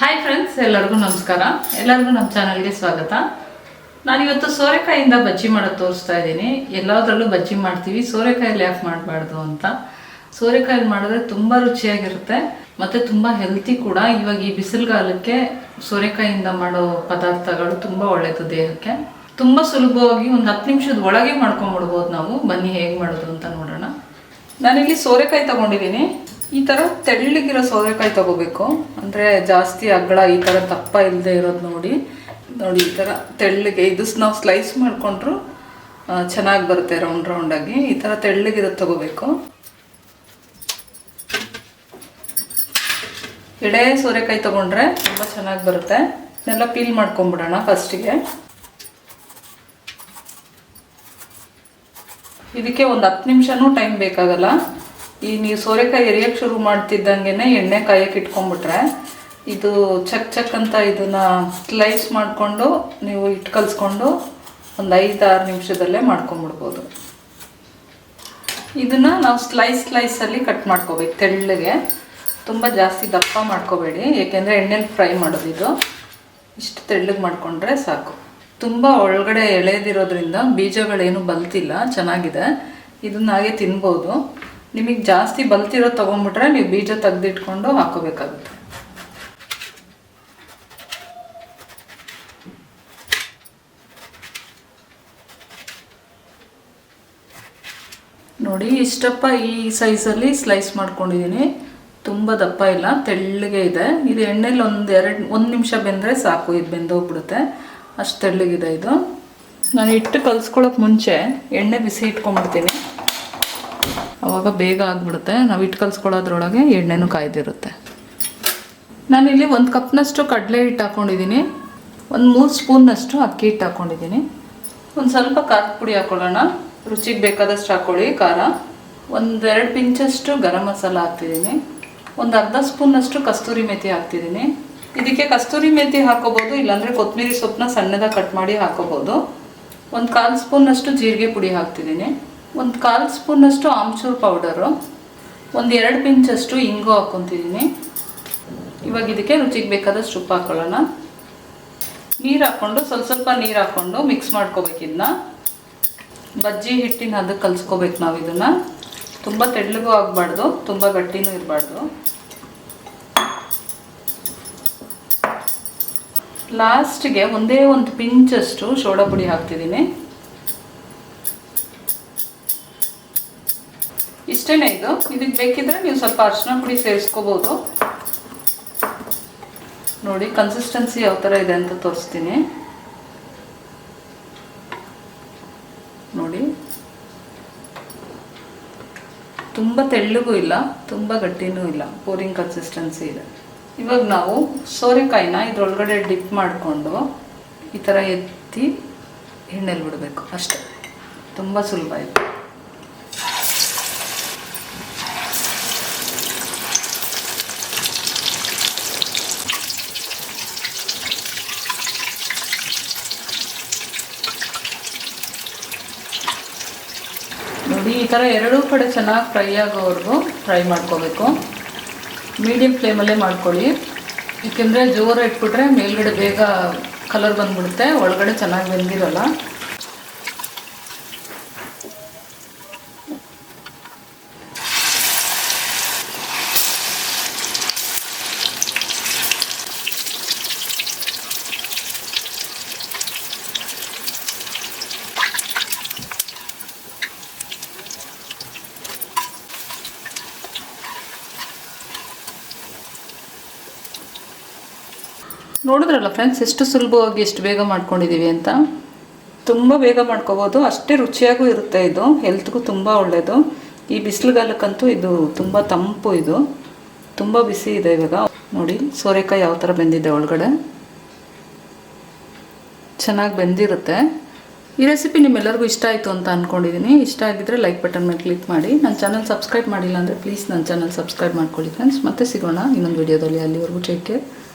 Hi friends ಎಲ್ಲರಿಗೂ ನಮಸ್ಕಾರ. ಎಲ್ಲರಿಗೂ ನಮ್ಮ ಚಾನಲ್ಗೆ ಸ್ವಾಗತ. ನಾನಿವತ್ತು ಸೋರೆಕಾಯಿಂದ ಬಜ್ಜಿ ಮಾಡೋದು ತೋರಿಸ್ತಾ ಇದ್ದೀನಿ. ಎಲ್ಲದರಲ್ಲೂ ಬಜ್ಜಿ ಮಾಡ್ತೀವಿ. ಸೋರೆಕಾಯಲ್ಲಿ ಯಾಕೆ ಮಾಡಬಾರ್ದು ಅಂತ. ಸೋರೆಕಾಯಲ್ಲಿ ಮಾಡಿದ್ರೆ ತುಂಬ ರುಚಿಯಾಗಿರುತ್ತೆ ಮತ್ತು ತುಂಬ ಹೆಲ್ತಿ ಕೂಡ. ಇವಾಗ ಈ ಬಿಸಿಲುಗಾಲಕ್ಕೆ ಸೋರೆಕಾಯಿಂದ ಮಾಡೋ ಪದಾರ್ಥಗಳು ತುಂಬ ಒಳ್ಳೆಯದು ದೇಹಕ್ಕೆ. ತುಂಬ ಸುಲಭವಾಗಿ ಒಂದು ಹತ್ತು ನಿಮಿಷದ ಒಳಗೆ ಮಾಡ್ಕೊಂಬಿಡ್ಬೋದು ನಾವು. ಬನ್ನಿ ಹೇಗೆ ಮಾಡೋದು ಅಂತ ನೋಡೋಣ. ನಾನಿಲ್ಲಿ ಸೋರೆಕಾಯಿ ತಗೊಂಡಿದ್ದೀನಿ. ಈ ಥರ ತೆಳ್ಳಗಿರೋ ಸೋರೆಕಾಯಿ ತಗೋಬೇಕು. ಅಂದರೆ ಜಾಸ್ತಿ ಅಗ್ಳ ಈ ಥರ ದಪ್ಪ ಇಲ್ಲದೆ ಇರೋದು ನೋಡಿ. ನೋಡಿ ಈ ಥರ ತೆಳ್ಳಗೆ ಇದು ನಾವು ಸ್ಲೈಸ್ ಮಾಡಿಕೊಂಡ್ರು ಚೆನ್ನಾಗಿ ಬರುತ್ತೆ ರೌಂಡ್ ರೌಂಡಾಗಿ ಈ ಥರ ತೆಳ್ಳಗಿರೋದು ತಗೋಬೇಕು. ಎಡೆ ಸೋರೆಕಾಯಿ ತಗೊಂಡ್ರೆ ತುಂಬ ಚೆನ್ನಾಗಿ ಬರುತ್ತೆ. ಇದನ್ನೆಲ್ಲ ಪೀಲ್ ಮಾಡ್ಕೊಂಬಿಡೋಣ ಫಸ್ಟಿಗೆ ಇದಕ್ಕೆ ಒಂದು ಹತ್ತು ನಿಮಿಷನೂ ಟೈಮ್ ಬೇಕಾಗಲ್ಲ. ಈ ನೀವು ಸೋರೆಕಾಯಿ ಎರಿಯಕ್ಕೆ ಶುರು ಮಾಡ್ತಿದ್ದಂಗೆ ಎಣ್ಣೆ ಕಾಯಕ್ಕೆ ಇಟ್ಕೊಂಡ್ಬಿಟ್ರೆ ಇದು ಚಕ್ ಚಕ್ ಅಂತ ಇದನ್ನ ಸ್ಲೈಸ್ ಮಾಡಿಕೊಂಡು ನೀವು ಇಟ್ಟು ಕಲಿಸ್ಕೊಂಡು ಒಂದು ಐದು ಆರು ನಿಮಿಷದಲ್ಲೇ ಮಾಡ್ಕೊಂಬಿಡ್ಬೋದು ಇದನ್ನು ನಾವು ಸ್ಲೈಸ್ ಸ್ಲೈಸಲ್ಲಿ ಕಟ್ ಮಾಡ್ಕೋಬೇಕು ತೆಳ್ಳಗೆ. ತುಂಬ ಜಾಸ್ತಿ ದಪ್ಪ ಮಾಡ್ಕೋಬೇಡಿ, ಏಕೆಂದರೆ ಎಣ್ಣೆಲಿ ಫ್ರೈ ಮಾಡೋದು ಇದು. ಇಷ್ಟು ತೆಳ್ಳಗೆ ಮಾಡಿಕೊಂಡ್ರೆ ಸಾಕು. ತುಂಬ ಒಳಗಡೆ ಎಳೆದಿರೋದ್ರಿಂದ ಬೀಜಗಳೇನು ಬಲ್ತಿಲ್ಲ, ಚೆನ್ನಾಗಿದೆ. ಇದನ್ನ ಹಾಗೆ ತಿನ್ಬೋದು. ನಿಮಗೆ ಜಾಸ್ತಿ ಬಲ್ತಿರೋ ತೊಗೊಂಬಿಟ್ರೆ ನೀವು ಬೀಜ ತೆಗೆದಿಟ್ಕೊಂಡು ಹಾಕೋಬೇಕಾಗುತ್ತೆ. ನೋಡಿ ಇಷ್ಟಪ್ಪ ಈ ಸೈಜಲ್ಲಿ ಸ್ಲೈಸ್ ಮಾಡ್ಕೊಂಡಿದ್ದೀನಿ ತುಂಬ ದಪ್ಪ ಇಲ್ಲ, ತೆಳ್ಳಗೆ ಇದೆ. ಇದು ಎಣ್ಣೆಲಿ ಒಂದು ಎರಡು, ಒಂದು ನಿಮಿಷ ಬೆಂದರೆ ಸಾಕು, ಇದು ಬೆಂದೋಗ್ಬಿಡುತ್ತೆ. ಅಷ್ಟು ತೆಳ್ಳಗಿದೆ ಇದು. ನಾನು ಹಿಟ್ಟು ಕಲಿಸ್ಕೊಳ್ಳೋಕೆ ಮುಂಚೆ ಎಣ್ಣೆ ಬಿಸಿ ಇಟ್ಕೊಂಡ್ಬಿಡ್ತೀನಿ. ಅವಾಗ ಬೇಗ ಆಗಿಬಿಡುತ್ತೆ. ನಾವು ಹಿಟ್ಟು ಕಲಿಸ್ಕೊಳ್ಳೋದ್ರೊಳಗೆ ಎಣ್ಣೆನೂ ಕಾಯ್ದಿರುತ್ತೆ. ನಾನಿಲ್ಲಿ ಒಂದು ಕಪ್ನಷ್ಟು ಕಡಲೆ ಹಿಟ್ಟು ಹಾಕ್ಕೊಂಡಿದ್ದೀನಿ ಒಂದು ಮೂರು ಸ್ಪೂನ್ನಷ್ಟು ಅಕ್ಕಿ ಹಿಟ್ಟು ಹಾಕ್ಕೊಂಡಿದ್ದೀನಿ ಒಂದು ಸ್ವಲ್ಪ ಖಾರದ ಪುಡಿ ಹಾಕ್ಕೊಳ್ಳೋಣ ರುಚಿಗೆ ಬೇಕಾದಷ್ಟು ಹಾಕ್ಕೊಳ್ಳಿ ಖಾರ. ಒಂದೆರಡು ಪಿಂಚಷ್ಟು ಗರಂ ಮಸಾಲ ಹಾಕ್ತಿದ್ದೀನಿ ಒಂದು ಅರ್ಧ ಸ್ಪೂನ್ನಷ್ಟು ಕಸ್ತೂರಿ ಮೆಥಿ ಹಾಕ್ತಿದ್ದೀನಿ ಇದಕ್ಕೆ ಕಸ್ತೂರಿ ಮೆಥಿ ಹಾಕೋಬೋದು, ಇಲ್ಲಾಂದರೆ ಕೊತ್ತಂಬರಿ ಸೊಪ್ಪನ್ನ ಸಣ್ಣದಾಗಿ ಕಟ್ ಮಾಡಿ ಹಾಕೋಬೋದು. ಒಂದು ಕಾಲು ಸ್ಪೂನ್ನಷ್ಟು ಜೀರಿಗೆ ಪುಡಿ ಹಾಕ್ತಿದ್ದೀನಿ ಒಂದು ಕಾಲು ಸ್ಪೂನಷ್ಟು ಆಮ್ಚೂರ್ ಪೌಡರು, ಒಂದು ಎರಡು ಪಿಂಚಷ್ಟು ಇಂಗು ಹಾಕ್ಕೊತಿದ್ದೀನಿ ಇವಾಗ ಇದಕ್ಕೆ ರುಚಿಗೆ ಬೇಕಾದಷ್ಟು ಉಪ್ಪು ಹಾಕೊಳ್ಳೋಣ. ನೀರು ಹಾಕ್ಕೊಂಡು ಸ್ವಲ್ಪ ಸ್ವಲ್ಪ ನೀರು ಹಾಕ್ಕೊಂಡು ಮಿಕ್ಸ್ ಮಾಡ್ಕೋಬೇಕು ಇದನ್ನ ಬಜ್ಜಿ ಹಿಟ್ಟಿನ ಅದಕ್ಕೆ ಕಲಿಸ್ಕೋಬೇಕು ನಾವು ಇದನ್ನು. ತುಂಬ ತೆಳ್ಳಗೂ ಆಗಬಾರ್ದು, ತುಂಬ ಗಟ್ಟಿನೂ ಇರಬಾರ್ದು. ಲಾಸ್ಟ್ಗೆ ಒಂದೇ ಒಂದು ಪಿಂಚಷ್ಟು ಸೋಡಾ ಪುಡಿ ಹಾಕ್ತಿದ್ದೀನಿ ಇಷ್ಟೇನೆ ಇದು. ಇದಕ್ಕೆ ಬೇಕಿದ್ರೆ ನೀವು ಸ್ವಲ್ಪ ಅರಿಶಿನ ಪುಡಿ ಸೇರಿಸ್ಕೋಬೋದು. ನೋಡಿ ಕನ್ಸಿಸ್ಟೆನ್ಸಿ ಯಾವ ಥರ ಇದೆ ಅಂತ ತೋರಿಸ್ತೀನಿ. ನೋಡಿ. ತುಂಬ ತೆಳ್ಳಗೂ ಇಲ್ಲ, ತುಂಬ ಗಟ್ಟಿನೂ ಇಲ್ಲ. ಪೋರಿಂಗ್ ಕನ್ಸಿಸ್ಟೆನ್ಸಿ ಇದೆ. ಇವಾಗ ನಾವು ಸೋರೆಕಾಯಿನ ಇದ್ರೊಳಗಡೆ ಡಿಪ್ ಮಾಡಿಕೊಂಡು ಈ ಥರ ಎತ್ತಿ ಎಣ್ಣೆಲಿ ಬಿಡಬೇಕು. ಅಷ್ಟೇ. ತುಂಬ ಸುಲಭ ಇದೆ ನೋಡಿ ಈ ಥರ ಎರಡೂ ಕಡೆ ಚೆನ್ನಾಗಿ ಫ್ರೈ ಆಗೋವರೆಗೂ ಫ್ರೈ ಮಾಡ್ಕೋಬೇಕು. ಮೀಡಿಯಮ್ ಫ್ಲೇಮಲ್ಲೇ ಮಾಡ್ಕೊಳ್ಳಿ. ಏಕೆಂದರೆ ಜೋರು ಇಟ್ಬಿಟ್ರೆ ಮೇಲ್ಗಡೆ ಬೇಗ ಕಲರ್ ಬಂದ್ಬಿಡುತ್ತೆ, ಒಳಗಡೆ ಚೆನ್ನಾಗಿ ಬೆಂದಿರಲ್ಲ. ನೋಡಿದ್ರಲ್ಲ ಫ್ರೆಂಡ್ಸ್ ಎಷ್ಟು ಸುಲಭವಾಗಿ ಎಷ್ಟು ಬೇಗ ಮಾಡ್ಕೊಂಡಿದ್ದೀವಿ ಅಂತ? ತುಂಬ ಬೇಗ ಮಾಡ್ಕೋಬೋದು. ಅಷ್ಟೇ ರುಚಿಯಾಗೂ ಇರುತ್ತೆ ಇದು. ಹೆಲ್ತ್ಗೂ ತುಂಬ ಒಳ್ಳೆಯದು ಈ ಬಿಸಿಲುಗಾಲಕ್ಕಂತೂ ಇದು ತುಂಬ ತಂಪು ಇದು. ತುಂಬ ಬಿಸಿ ಇದೆ ಇವಾಗ. ನೋಡಿ, ಸೋರೆಕಾಯಿ ಯಾವ ಥರ ಬೆಂದಿದೆ ಒಳಗಡೆ. ಚೆನ್ನಾಗಿ ಬೆಂದಿರುತ್ತೆ. ಈ ರೆಸಿಪಿ ನಿಮ್ಮೆಲ್ಲರಿಗೂ ಇಷ್ಟ ಆಯಿತು ಅಂತ ಅಂದ್ಕೊಂಡಿದ್ದೀನಿ ಇಷ್ಟ ಆಗಿದ್ದರೆ ಲೈಕ್ ಬಟನ್ ಮೇಲೆ ಕ್ಲಿಕ್ ಮಾಡಿ. ನನ್ನ ಚಾನಲ್ ಸಬ್ಸ್ಕ್ರೈಬ್ ಮಾಡಿಲ್ಲ ಅಂದರೆ ಪ್ಲೀಸ್ ನನ್ನ ಚಾನಲ್ ಸಬ್ಸ್ಕ್ರೈಬ್ ಮಾಡ್ಕೊಳ್ಳಿ ಫ್ರೆಂಡ್ಸ್ ಮತ್ತೆ ಸಿಗೋಣ ಇನ್ನೊಂದು ವಿಡಿಯೋದಲ್ಲಿ ಅಲ್ಲಿವರೆಗೂ ಟೇಕ್ ಕೇರ್